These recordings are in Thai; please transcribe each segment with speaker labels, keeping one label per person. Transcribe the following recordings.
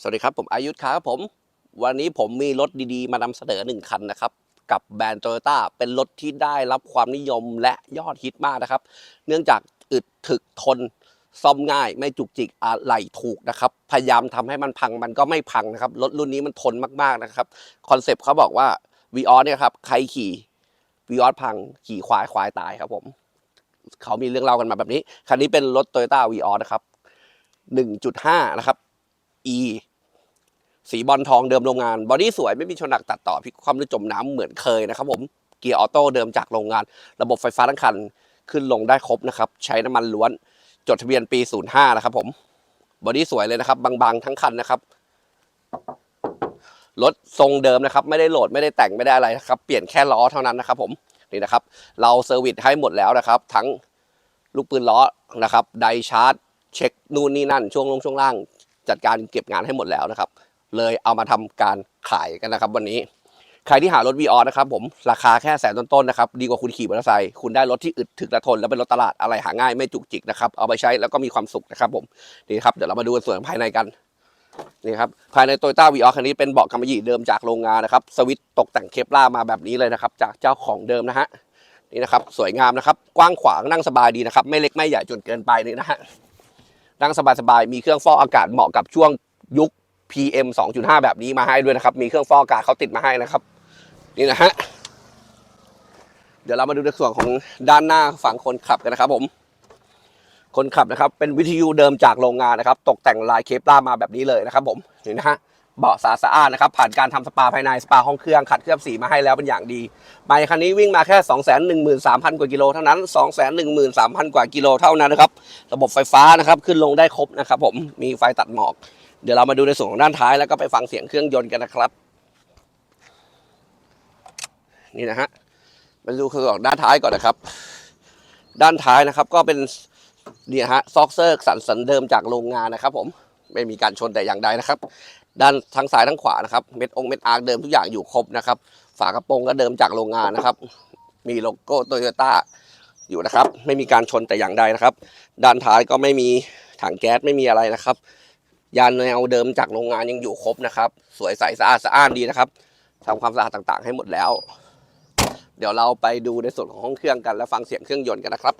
Speaker 1: สวัสดีครับ ผมอายุทธครับผม วันนี้ผมมีรถดีๆ มานำเสนอหนึ่งคันนะครับ กับแบรนด์โตโยต้าเป็นรถที่ได้รับความนิยมและยอดฮิตมากนะครับ เนื่องจากอึดถึกทนซ่อมง่าย ไม่จุกจิกอะไรถูกนะครับ พยายามทำให้มันพังมันก็ไม่พังนะครับ รถรุ่นนี้มันทนมากๆนะครับคอนเซปต์เขาบอกว่าวีออสเนี่ยครับใครขี่วีออสพังขี่ควายควายตายครับผมเขามีเรื่องเล่ากันมาแบบนี้คันนี้เป็นรถโตโยต้าวีออสนะครับ1.5 นะครับ E สีบอลทองเดิมโรงงาน บอดี้สวยไม่มีชนหนักตัดต่อพิกความหรือจมน้ำเหมือนเคยนะครับผมเกียร์ออโต้เดิมจากโรงงาน ระบบไฟฟ้าทั้งคันขึ้นลงได้ครบนะครับ ใช้น้ำมันล้วน จดทะเบียนปี 05 นะครับผมบอดี้สวยเลยนะครับ บางๆทั้งคันนะครับรถทรงเดิมนะครับ ไม่ได้โหลดไม่ได้แต่งไม่ได้อะไรนะครับ เปลี่ยนแค่ล้อเท่านั้นนะครับ ผมนี่นะครับ เราเซอร์วิสให้หมดแล้วนะครับ ทั้งลูกปืนล้อนะครับไดชาร์จ เช็คนู่นนี่นั่นช่วงลงช่วงล่าง จัดการเก็บงานให้หมดแล้วนะครับ เลยเอามาทำการขายกันนะครับ วันนี้ ใครที่หารถวีออนะครับผมราคาแค่แสนต้นๆนะครับ ดีกว่าคุณขี่มอเตอร์ไซค์คุณได้รถที่อึดถึกและทน และเป็นรถตลาดอะไรหาง่ายไม่จุกจิกนะครับเอาไปใช้แล้วก็มีความสุขนะครับผมนี่ครับเดี๋ยวเรามาดูส่วนภายในกันนี่ครับภายในโตโยต้าวีออคันนี้เป็นเบาะกำมะหยี่เดิมจากโรงงานนะครับ สวิตตกแต่งเคปล่ามาแบบนี้เลยนะครับ จากเจ้าของเดิมนะฮะนี่นะครับ สวยงามนะครับ กว้างขวางนั่งสบายดีนะครับ ไม่เล็กไม่ใหญ่จนเกินไปนี่นะฮะ นั่งสบายๆมีเครื่องฟอกอากาศเหมาะกับช่วงยุค PM 2.5 แบบนี้มาให้ด้วยนะครับ มีเครื่องฟอกอากาศเขาติดมาให้นะครับ นี่นะฮะ เดี๋ยวเรามาดูในส่วนของด้านหน้าฝั่งคนขับกันนะครับ ผม คนขับนะครับ เป็นวิทยุเดิมจากโรงงานนะครับ ตกแต่งลายเคปล่ามาแบบนี้เลยนะครับ ผม นี่นะฮะ เบาะสะอาดนะครับผ่านการทำสปาภายในสปาห้องเครื่องขัดเคลือบสีมาให้แล้วเป็นอย่างดีไมค์คันนี้วิ่งมาแค่ 213,000 กว่ากิโลเท่านั้น 213,000 กว่ากิโลเท่านั้นนะครับระบบไฟฟ้านะครับขึ้นลงได้ครบนะครับผมมีไฟตัดหมอก เดี๋ยวเรามาดูในส่วนของด้านท้ายแล้วก็ไปฟังเสียงเครื่องยนต์กันนะครับ นี่นะฮะมาดูคือของด้านท้ายก่อนนะครับ ด้านท้ายนะครับก็เป็นเนี่ยฮะซอกเซอร์สันสันเดิมจากโรงงานนะครับ ผมไม่มีการชนแต่อย่างใดนะครับ ด้านทั้งซ้ายทั้งขวานะครับ เม็ดองเม็ดอาร์เดิมทุกอย่างอยู่ครบนะครับ ฝากระโปรงก็เดิมจากโรงงานนะครับ มีโลโก้โตโยต้าอยู่นะครับ ไม่มีการชนแต่อย่างใดนะครับ ด้านท้ายก็ไม่มีถังแก๊สไม่มีอะไรนะครับ ยานแนวเดิมจากโรงงานยังอยู่ครบนะครับ สวยใสสะอาดสะอ้านดีนะครับทำความสะอาดต่างๆ ให้หมดแล้ว เดี๋ยวเราไปดูในส่วนของห้องเครื่องกัน แล้วฟังเสียงเครื่องยนต์กันนะครับ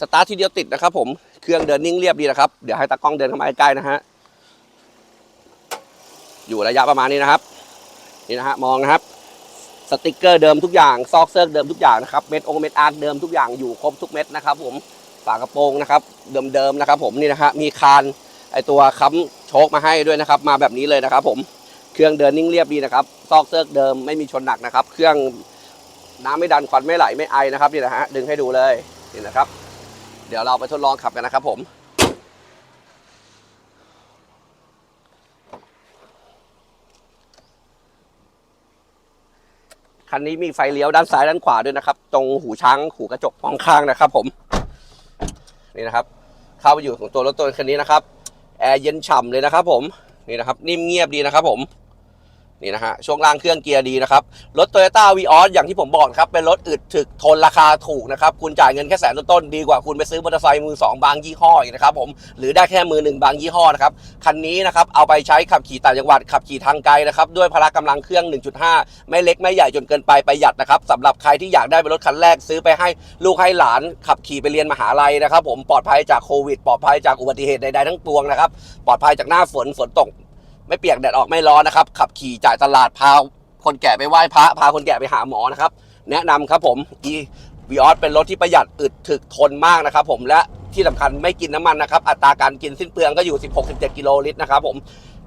Speaker 1: สตาร์ททีเดียวติดนะครับผมเครื่องเดินนิ่งเรียบดีนะครับ เดี๋ยวให้ตากล้องเดินเข้ามาใกล้ๆนะฮะอยู่ระยะประมาณนี้นะครับ นี่นะฮะมองนะครับ สติกเกอร์เดิมทุกอย่างซอกเซิร์กเดิมทุกอย่างนะครับเม็ดองเม็ดอาร์ตเดิมทุกอย่างอยู่ครบทุกเม็ดนะครับ ผมฝากระโปรงนะครับ เดิมๆนะครับ ผมนี่นะฮะมีคานไอตัวค้ำโชคมาให้ด้วยนะครับ มาแบบนี้เลยนะครับ ผมเครื่องเดินนิ่งเรียบดีนะครับซอกเซิร์กเดิมไม่มีชนหนักนะครับ เครื่องน้ำไม่ดันควันไม่ไหลไม่ไอนะครับนี่นะฮะดึงให้ดูเลยนี่นะครับ เดี๋ยวเราไปทดลองขับกันนะครับผมคันนี้มีไฟเลี้ยวด้านซ้ายด้านขวาด้วยนะครับ ตรงหูช้างหูกระจกมองข้างนะครับ ผมนี่นะครับ เข้าไปอยู่ของตัวรถตัวคันนี้นะครับแอร์เย็นฉ่ำเลยนะครับ ผมนี่นะครับ นิ่มเงียบดีนะครับ ผม นี่นะฮะช่วงล่างเครื่องเกียร์ดีนะครับ รถ Toyota v ีออสอย่างที่ผมบอกครับ เป็นรถอึดถึกทนราคาถูกนะครับ คุณจ่ายเงินแค่แสนต้นๆดีกว่าคุณไปซื้อมอเตอร์ไซค์มือสองบางยี่ห้ออีกนะครับผมหรือได้แค่มือหนึ่งบางยี่ห้อนะครับ คันนี้นะครับ เอาไปใช้ขับขี่ต่างจังหวัด ขับขี่ทางไกลนะครับ ด้วยพละกำลังเครื่อง 1.5 ไม่เล็กไม่ใหญ่จนเกินไปประหยัดนะครับสำหรับใครที่อยากได้เป็นรถคันแรกซื้อไปให้ลูกให้หลานขับขี่ไปเรียนมหาลัยนะครับผมปลอดภัยจากโควิดปลอดภัยจากอุบัติเหตุใดๆทั้งปวงนะครับปลอดภัยจากหน้าฝนฝนตก ไม่เปียกแดดออกไม่ร้อนนะครับ ขับขี่จ่ายตลาดพาคนแก่ไปไหว้พระพาคนแก่ไปหาหมอนะครับ แนะนำครับผมอีวีออสเป็นรถที่ประหยัดอึดถึกทนมากนะครับผมและที่สำคัญไม่กินน้ำมันนะครับ อัตราการกินสิ้นเปลืองก็อยู่ 16-17 กิโลลิตรนะครับผม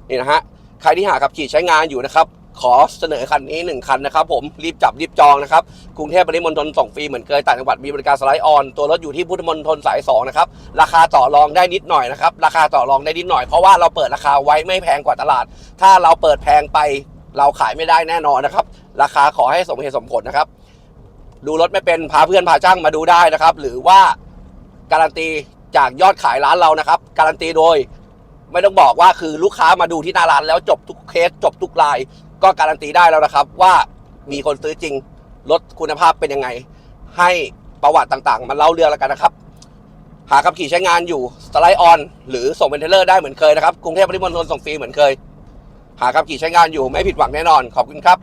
Speaker 1: นี่นะฮะใครที่หาขับขี่ใช้งานอยู่นะครับ ขอเสนอคันนี้หนึ่งคันนะครับผมรีบจับรีบจองนะครับ กรุงเทพปริมณฑลส่งฟรีเหมือนเคยต่างจังหวัดมีบริการสไลด์ออน ตัวรถอยู่ที่พุทธมณฑลสายสองนะครับราคาต่อรองได้นิดหน่อยนะครับราคาต่อรองได้นิดหน่อยเพราะว่าเราเปิดราคาไว้ไม่แพงกว่าตลาด ถ้าเราเปิดแพงไปเราขายไม่ได้แน่นอนนะครับ ราคาขอให้สมเหตุสมผลนะครับ ดูรถไม่เป็นพาเพื่อนพาจ้างมาดูได้นะครับ หรือว่าการันตีจากยอดขายร้านเรานะครับ การันตีโดย ไม่ต้องบอกว่าคือลูกค้ามาดูที่หน้าร้านแล้วจบทุกเคสจบทุกราย ก็การันตีได้แล้วนะครับ ว่ามีคนซื้อจริงรถคุณภาพเป็นยังไง ให้ประวัติต่างๆ มาเล่าเรื่องแล้วกันนะครับ หาขับขี่ใช้งานอยู่สไลด์ออน หรือส่งเป็นเทลเลอร์ได้เหมือนเคยนะครับกรุงเทพปริมณฑลส่งฟรีเหมือนเคย หาขับขี่ใช้งานอยู่ไม่ผิดหวังแน่นอนขอบคุณครับ